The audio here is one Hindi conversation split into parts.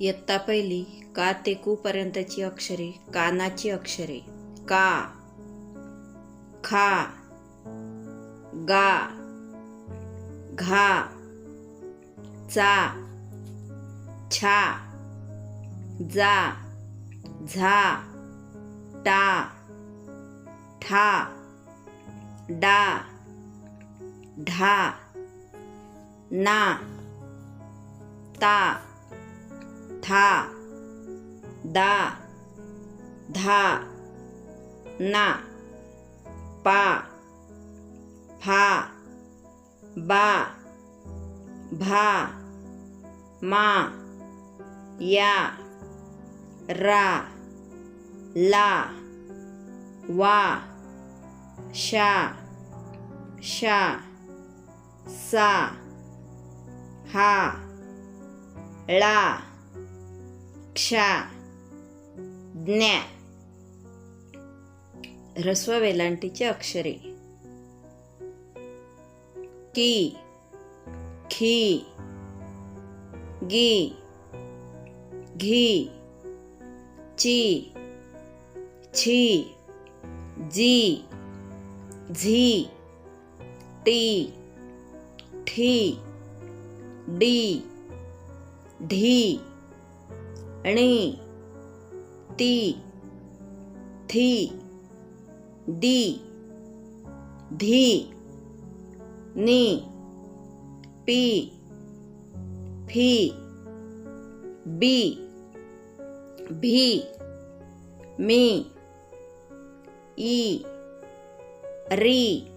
इयत्ता पहिली का ते कूपर्यंतची अक्षरे कानाची अक्षरे का खा गा घा चा छा जा झा टा ठा डा ढा ना ता था। दा। धा। ना। पा। फा बा। भा। मा। या। रा। ला। वा। शा। शा। सा। हा। ळाक्षा ज्ञा. ह्रस्व वेलांटीची अक्षरे. की खी गी घी ची छी जी झी टी ठी डी ढी. णी, ती थी दी, धी, नी, पी, फ़ी, बी, भी, मी, ई, री,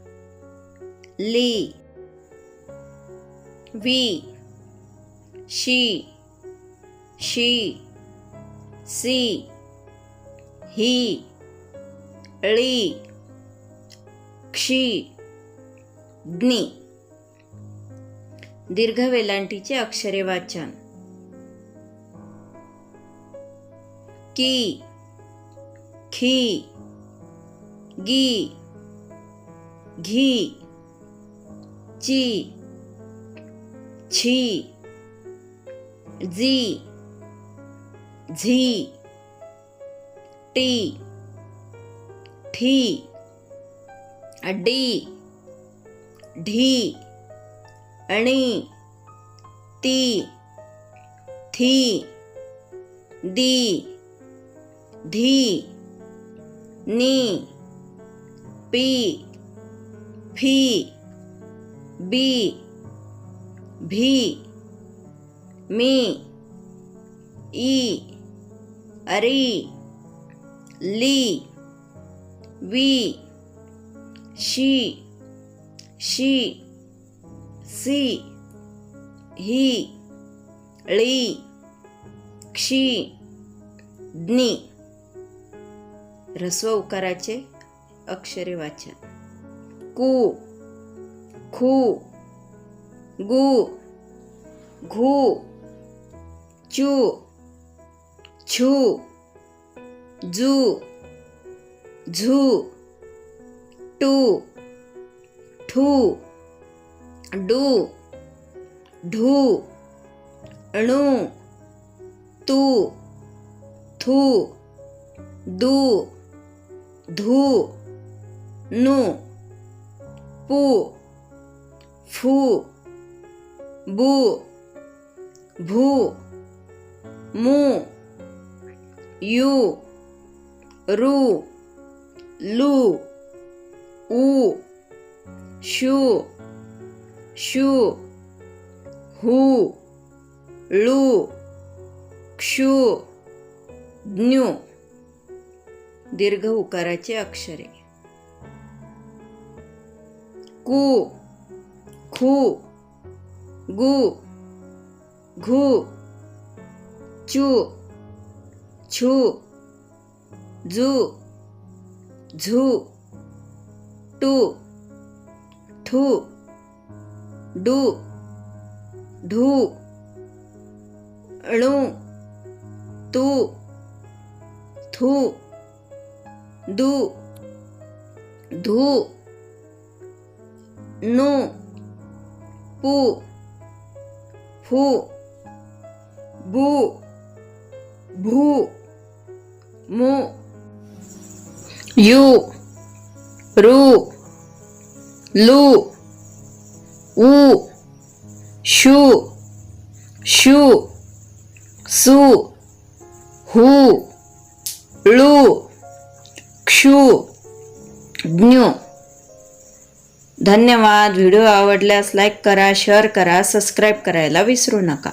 ली, वी, शी शी। सी ही ळी क्षी ज्ञी दीर्घ वेलांटीचे अक्षरे वाचन. की खी गी घी ची छी जी. झी टीठी डी ढी णी ती, थी, दी, धी, नी, पी फ़ी बी, भी, मी, ई अरी, ली, वी, शी शी, सी, ही ळी क्षी ज्ञी ह्रस्व उकाराचे अक्षरे वाचन कू, खू, गु, घू, चू छू, जू, झू, टू, ठू, डू, ढू, णू, तू, थू, दू, धू, नु, पू, फू, बू, भू, मू यू रू लू ऊ शू शू हू ळू क्षू ज्ञू दीर्घ उकाराचे अक्षरे कू खू गु घू चू छू जू झू टू ठू डू ढू णू तू थू दू धू नु पू फू बू भू मु यू रू लू उ शू शू सु हु ळू क्षू ज्ञू। धन्यवाद। व्हिडिओ आवडल्यास लाईक करा शेअर करा सबस्क्राईब करायला विसरू नका।